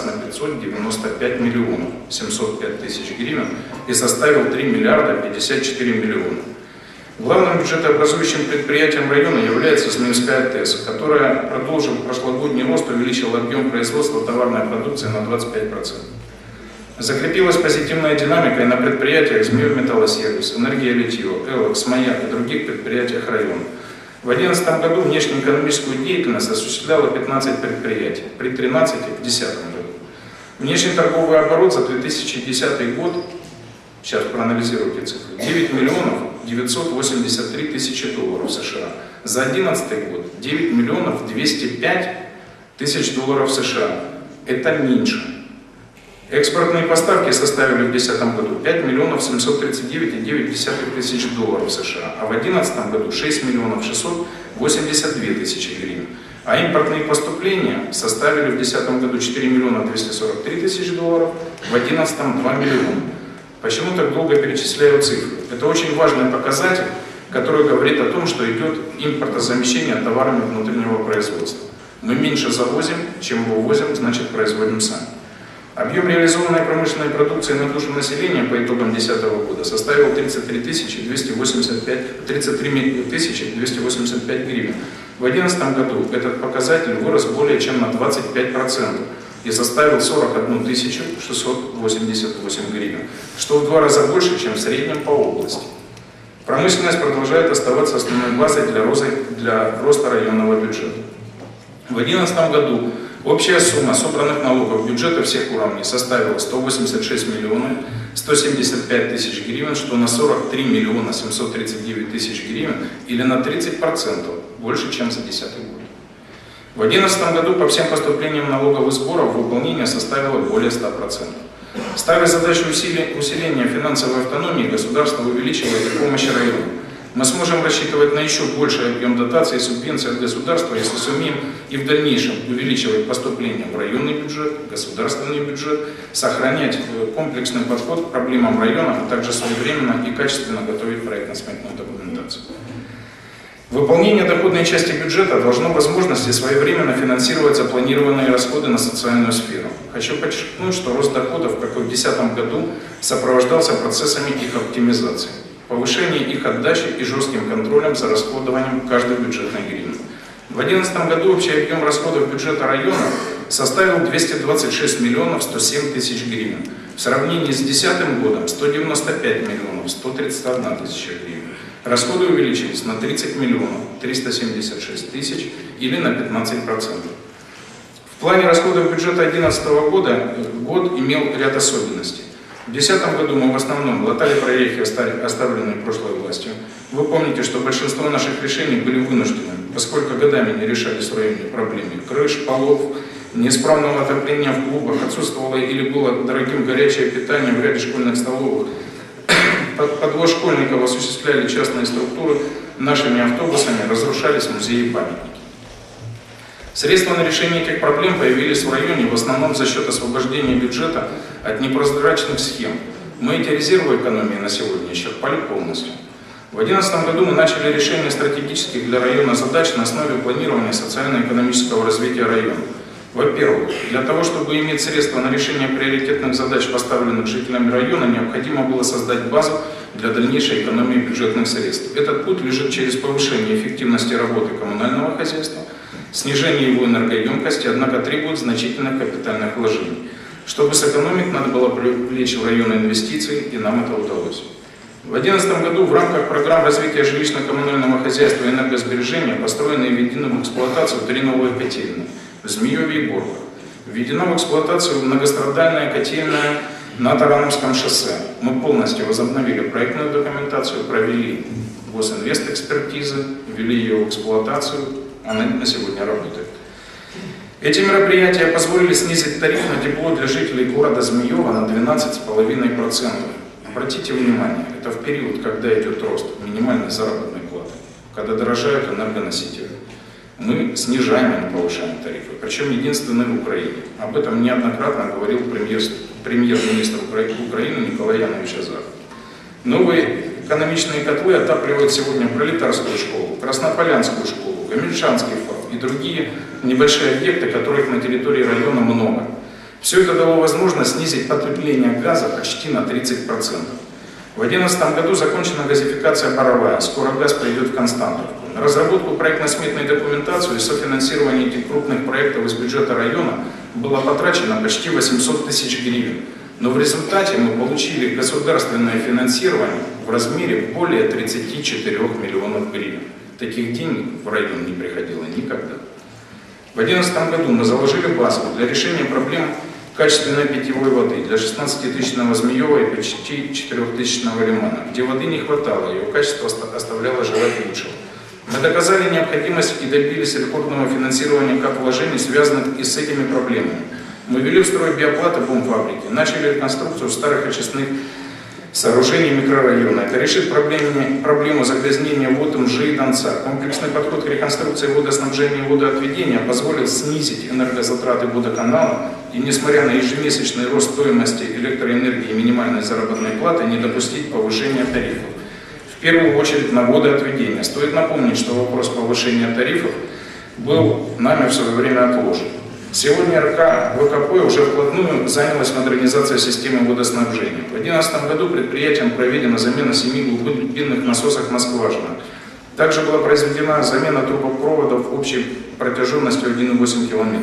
на 595 миллионов 705 тысяч гривен и составил 3 миллиарда 54 миллиона. Главным бюджетообразующим предприятием района является Змеевская ТЭС, которая, продолжив прошлогодний рост, увеличила объем производства товарной продукции на 25%. Закрепилась позитивная динамика и на предприятиях Змеев Металлосервис, Энергия Литье, Элокс, Маяк и других предприятиях района. В 2011 году внешнеэкономическую деятельность осуществляло 15 предприятий, при 13 в 2010 году. Внешний торговый оборот за 2010 год, сейчас проанализируйте цифры, 9 миллионов 983 тысячи долларов США. За 2011 год 9 миллионов 205 тысяч долларов США. Это меньше. Экспортные поставки составили в 2010 году 5 миллионов 739,9 тысяч долларов США, а в 2011 году 6 миллионов 682 тысячи гривен. А импортные поступления составили в 2010 году 4 миллиона 243 тысячи долларов, в 2011 2 миллиона. Почему так долго перечисляю цифры? Это очень важный показатель, который говорит о том, что идет импортозамещение товарами внутреннего производства. Мы меньше завозим, чем вывозим, значит производим сами. Объем реализованной промышленной продукции на душу населения по итогам 2010 года составил 33 285, 33 285 гривен. В 2011 году этот показатель вырос более чем на 25% и составил 41 688 гривен, что в два раза больше, чем в среднем по области. Промышленность продолжает оставаться основной базой для, роста, для роста районного бюджета. В 2011 году Общая сумма собранных налогов бюджета всех уровней составила 186 миллионов 175 тысяч гривен, что на 43 миллиона 739 тысяч гривен или на 30% больше, чем за 2010 год. В 2011 году по всем поступлениям налоговых сборов выполнение составило более 100%. Ставя задачу усиления финансовой автономии, государство увеличивает и помощь району мы сможем рассчитывать на еще больший объем дотаций и субвенций от государства, если сумеем и в дальнейшем увеличивать поступления в районный бюджет, государственный бюджет, сохранять э, комплексный подход к проблемам района, а также своевременно и качественно готовить проектно-сметную документацию. Выполнение доходной части бюджета должно возможности своевременно финансировать запланированные расходы на социальную сферу. Хочу подчеркнуть, что рост доходов, как и в 2010 году, сопровождался процессами их оптимизации повышение их отдачи и жестким контролем за расходованием каждой бюджетной гривны. В 2011 году общий объем расходов бюджета района составил 226 миллионов 107 тысяч гривен. В сравнении с 2010 годом 195 миллионов 131 тысяча гривен. Расходы увеличились на 30 миллионов 376 тысяч или на 15%. В плане расходов бюджета 2011 года год имел ряд особенностей. В 2010 году мы в основном латали проехи, оставленные прошлой властью. Вы помните, что большинство наших решений были вынужденными, поскольку годами не решались районе проблемы крыш, полов, неисправного отопления в клубах, отсутствовало или было дорогим горячее питание в ряде школьных столовых. Подвоз школьников осуществляли частные структуры, нашими автобусами разрушались музеи памятники. Средства на решение этих проблем появились в районе в основном за счет освобождения бюджета от непрозрачных схем. Мы эти резервы экономии на сегодня исчерпали полностью. В 2011 году мы начали решение стратегических для района задач на основе планирования социально-экономического развития района. Во-первых, для того, чтобы иметь средства на решение приоритетных задач, поставленных жителями района, необходимо было создать базу для дальнейшей экономии бюджетных средств. Этот путь лежит через повышение эффективности работы коммунального хозяйства – Снижение его энергоемкости, однако, требует значительных капитальных вложений. Чтобы сэкономить, надо было привлечь в районы инвестиций, и нам это удалось. В 2011 году в рамках программ развития жилищно-коммунального хозяйства и энергосбережения построены и введены в эксплуатацию три новые котельные в Змееве и Борго. Введена в эксплуатацию многострадальная котельная на Тарановском шоссе. Мы полностью возобновили проектную документацию, провели госинвест экспертизы, ввели ее в эксплуатацию, она на сегодня работает. Эти мероприятия позволили снизить тариф на тепло для жителей города Змеева на 12,5%. Обратите внимание, это в период, когда идет рост минимальной заработной платы, когда дорожают энергоносители. Мы снижаем, а не повышаем тарифы, причем единственный в Украине. Об этом неоднократно говорил премьер-министр премьер Украины Николай Янович Азаров. Новые экономичные котлы отапливают сегодня Пролетарскую школу, Краснополянскую школу, Камельчанский форт и другие небольшие объекты, которых на территории района много. Все это дало возможность снизить потребление газа почти на 30%. В 2011 году закончена газификация Боровая, скоро газ придет в Константовку. На разработку проектно-сметной документации и софинансирование этих крупных проектов из бюджета района было потрачено почти 800 тысяч гривен. Но в результате мы получили государственное финансирование в размере более 34 миллионов гривен. Таких денег в район не приходило никогда. В 2011 году мы заложили базу для решения проблем качественной питьевой воды для 16-тысячного Змеева и почти 4-тысячного Лимана, где воды не хватало, его качество оставляло желать лучшего. Мы доказали необходимость и добились рекордного финансирования как вложений, связанных и с этими проблемами. Мы ввели в строй биоплаты бомбфабрики, начали реконструкцию старых очистных сооружений микрорайона. Это решит проблему, проблему загрязнения вод МЖИ и Донца. Комплексный подход к реконструкции водоснабжения и водоотведения позволил снизить энергозатраты водоканала и, несмотря на ежемесячный рост стоимости электроэнергии и минимальной заработной платы, не допустить повышения тарифов. В первую очередь на водоотведение. Стоит напомнить, что вопрос повышения тарифов был нами в свое время отложен. Сегодня РК ВКП уже вплотную занялась модернизацией системы водоснабжения. В 2011 году предприятием проведена замена семи глубинных насосов на скважинах. Также была произведена замена трубопроводов общей протяженностью 1,8 км.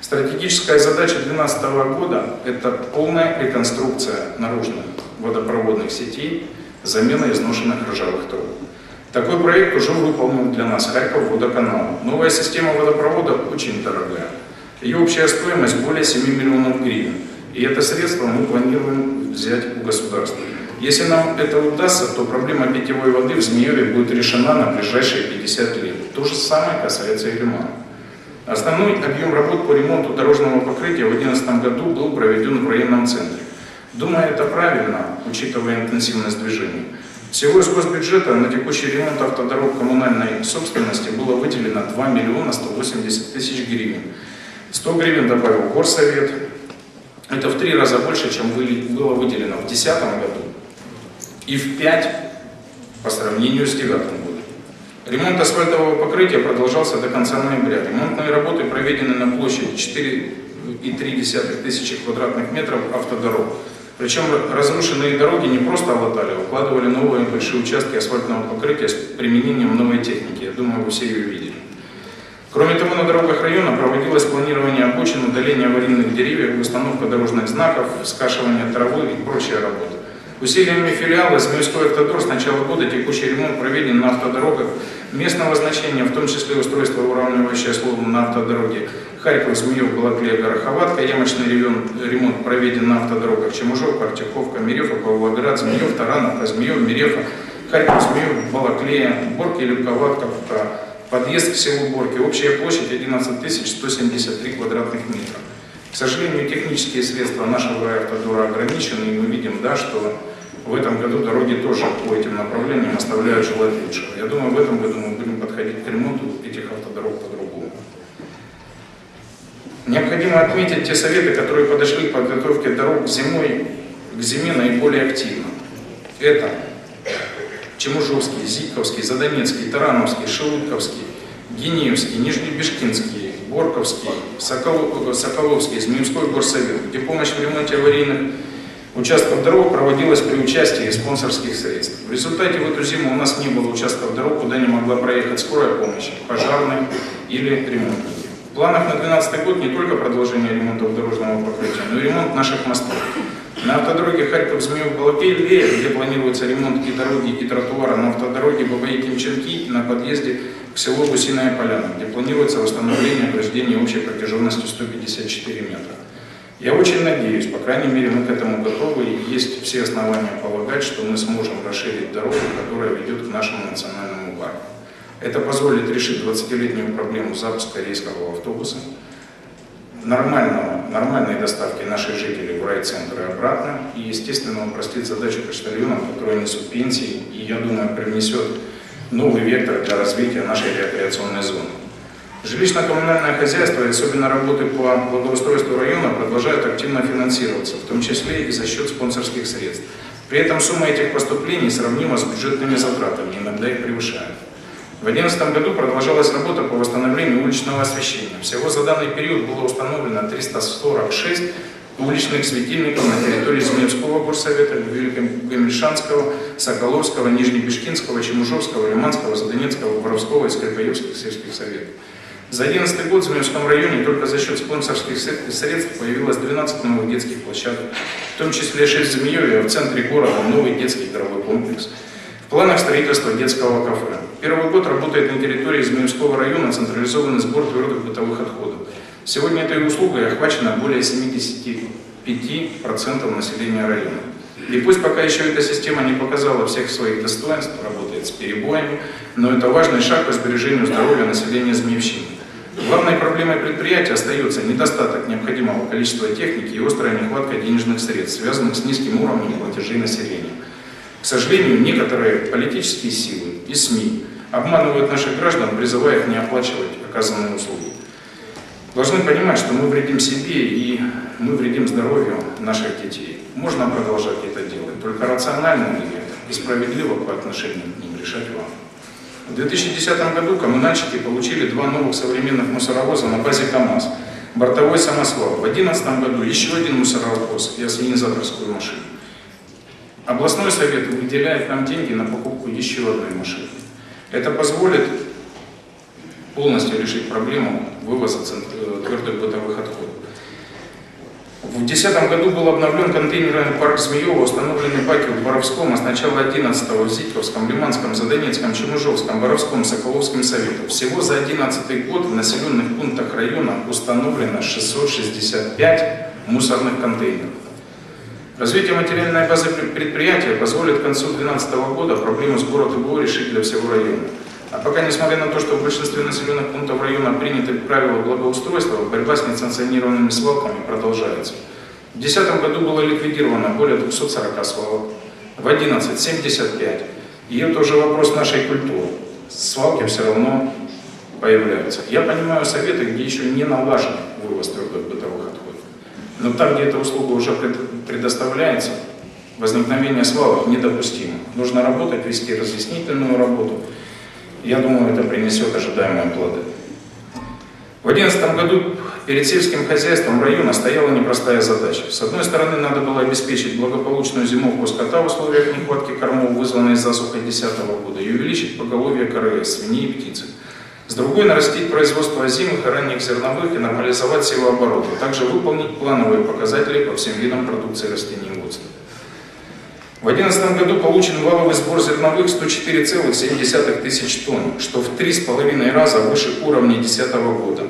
Стратегическая задача 2012 года – это полная реконструкция наружных водопроводных сетей, замена изношенных ржавых труб. Такой проект уже выполнен для нас Харьков водоканал. Новая система водопровода очень дорогая. Ее общая стоимость более 7 миллионов гривен. И это средство мы планируем взять у государства. Если нам это удастся, то проблема питьевой воды в Змееве будет решена на ближайшие 50 лет. То же самое касается и Лимана. Основной объем работ по ремонту дорожного покрытия в 2011 году был проведен в районном центре. Думаю, это правильно, учитывая интенсивность движения. Всего из госбюджета на текущий ремонт автодорог коммунальной собственности было выделено 2 миллиона 180 тысяч гривен. 100 гривен добавил горсовет. Это в три раза больше, чем было выделено в 2010 году. И в 5 по сравнению с 2009 годом. Ремонт асфальтового покрытия продолжался до конца ноября. Ремонтные работы проведены на площади 4,3 тысячи квадратных метров автодорог. Причем разрушенные дороги не просто латали, а укладывали новые большие участки асфальтного покрытия с применением новой техники. Я думаю, вы все ее видели. Кроме того, на дорогах района проводилось планирование обочин, удаление аварийных деревьев, установка дорожных знаков, скашивание травы и прочие работы. Усилиями филиала Змеевской автодор с начала года текущий ремонт проведен на автодорогах местного значения, в том числе устройство уравнивающее слово на автодороге Харьков, Змеев, Балаклея, Гороховатка, ямочный ремонт проведен на автодорогах Чемужов, Партиховка, Мирефа, Павлоград, Змеев, Таранов, Змеев, Мирефа, Харьков, Змеев, Балаклея, Борки, Люковатка, Подъезд к селу Борки. Общая площадь 11 173 квадратных метра. К сожалению, технические средства нашего автодора ограничены, и мы видим, да, что в этом году дороги тоже по этим направлениям оставляют желать лучшего. Я думаю, в этом году мы будем подходить к ремонту этих автодорог по-другому. Необходимо отметить те советы, которые подошли к подготовке дорог зимой, к зиме наиболее активно. Это Чемужовский, Зиковский, Задонецкий, Тарановский, Шелудковский, Гениевский, Нижнебешкинский, Борковский, Соколов, Соколовский, Змеевской горсовет, где помощь в ремонте аварийных участков дорог проводилась при участии спонсорских средств. В результате в эту зиму у нас не было участков дорог, куда не могла проехать скорая помощь, пожарные или ремонтники. В планах на 2012 год не только продолжение ремонтов дорожного покрытия, но и ремонт наших мостов. На автодороге харьков змеев балакея где планируется ремонт и дороги, и тротуара, на автодороге Бабаи-Кимченки на подъезде к селу Гусиная Поляна, где планируется восстановление ограждения общей протяженностью 154 метра. Я очень надеюсь, по крайней мере мы к этому готовы, и есть все основания полагать, что мы сможем расширить дорогу, которая ведет к нашему национальному парку. Это позволит решить 20-летнюю проблему запуска рейсового автобуса, нормального, нормальной доставки наших жителей в райцентр и обратно. И, естественно, он простит задачу почтальонам, которые несут пенсии, и, я думаю, привнесет новый вектор для развития нашей рекреационной зоны. Жилищно-коммунальное хозяйство и особенно работы по благоустройству района продолжают активно финансироваться, в том числе и за счет спонсорских средств. При этом сумма этих поступлений сравнима с бюджетными затратами, иногда их превышает. В 2011 году продолжалась работа по восстановлению уличного освещения. Всего за данный период было установлено 346 уличных светильников на территории Змеевского горсовета, Великогомельшанского, Соколовского, Нижнебешкинского, Чемужовского, Лиманского, Задонецкого, Воровского и Скрипоевских сельских советов. За 2011 год в Змеевском районе только за счет спонсорских средств появилось 12 новых детских площадок, в том числе 6 в Змееве, а в центре города новый детский игровой комплекс. Планах строительства детского кафе. Первый год работает на территории Змеевского района централизованный сбор твердых бытовых отходов. Сегодня этой услугой охвачено более 75% населения района. И пусть пока еще эта система не показала всех своих достоинств, работает с перебоями, но это важный шаг по сбережению здоровья населения Змеевщины. Главной проблемой предприятия остается недостаток необходимого количества техники и острая нехватка денежных средств, связанных с низким уровнем платежей населения. К сожалению, некоторые политические силы и СМИ обманывают наших граждан, призывая их не оплачивать оказанные услуги должны понимать, что мы вредим себе и мы вредим здоровью наших детей. Можно продолжать это делать, только рационально и справедливо по отношению к ним решать вам. В 2010 году коммунальщики получили два новых современных мусоровоза на базе КАМАЗ, бортовой самосвал. В 2011 году еще один мусоровоз и ассенизаторскую машину. Областной совет выделяет нам деньги на покупку еще одной машины. Это позволит полностью решить проблему вывоза э, твердых бытовых отходов. В 2010 году был обновлен контейнерный парк Змеева, установлены баки в Боровском, а с начала 11 в Зитьковском, Лиманском, Задонецком, Чемужовском, Боровском, Соколовском советах. Всего за 2011 год в населенных пунктах района установлено 665 мусорных контейнеров. Развитие материальной базы предприятия позволит к концу 2012 года проблему сбора ТБО решить для всего района. А пока, несмотря на то, что в большинстве населенных пунктов района приняты правила благоустройства, борьба с несанкционированными свалками продолжается. В 2010 году было ликвидировано более 240 свалок, в 2011 – 75. И это уже вопрос нашей культуры. Свалки все равно появляются. Я понимаю советы, где еще не налажен вывоз твердых бытовых отходов. Но там, где эта услуга уже предоставляется, возникновение свалок недопустимо. Нужно работать, вести разъяснительную работу – я думаю, это принесет ожидаемые плоды. В 2011 году перед сельским хозяйством района стояла непростая задача. С одной стороны, надо было обеспечить благополучную зимовку скота в условиях нехватки кормов, вызванной засухой 2010 года, и увеличить поголовье КРС, свиней и птицы. С другой, нарастить производство озимых и ранних зерновых и нормализовать севооборот, а также выполнить плановые показатели по всем видам продукции растениеводства. В 2011 году получен валовый сбор зерновых 104,7 тысяч тонн, что в 3,5 раза выше уровня 2010 года.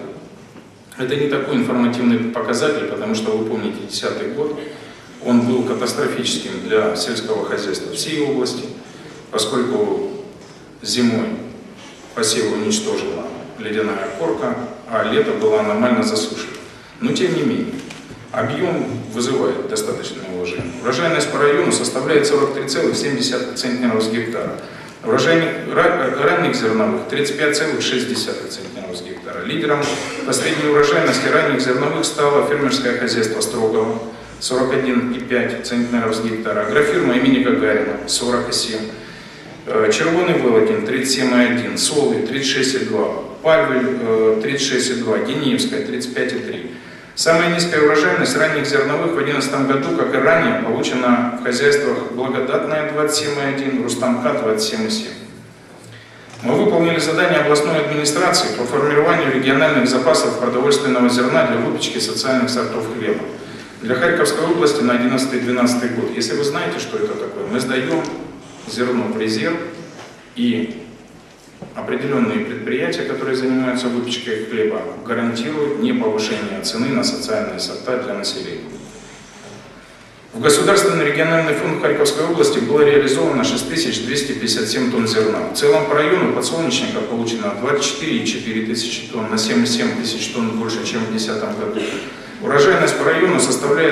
Это не такой информативный показатель, потому что вы помните 2010 год, он был катастрофическим для сельского хозяйства всей области, поскольку зимой посевы уничтожила ледяная корка, а лето было аномально засушливо. Но тем не менее, Объем вызывает достаточное уважение. Урожайность по району составляет 43,7 центнеров с гектара. Урожайных ранних зерновых 35,6 центнеров с гектара. Лидером по средней урожайности ранних зерновых стало фермерское хозяйство Строгова 41,5 центнеров с гектара. Агрофирма имени Гагарина 47. Червоный Волокин 37,1. Солы 36,2. Пальвель 36,2. Гениевская 35,3. Самая низкая урожайность ранних зерновых в 2011 году, как и ранее, получена в хозяйствах Благодатная 27,1, Рустамка 27,7. Мы выполнили задание областной администрации по формированию региональных запасов продовольственного зерна для выпечки социальных сортов хлеба. Для Харьковской области на 11-12 год. Если вы знаете, что это такое, мы сдаем зерно в резерв и определенные предприятия, которые занимаются выпечкой хлеба, гарантируют не повышение цены на социальные сорта для населения. В Государственный региональный фонд Харьковской области было реализовано 6257 тонн зерна. В целом по району подсолнечника получено 24,4 тысячи тонн, на 77 тысяч тонн больше, чем в 2010 году. Урожайность по району составляет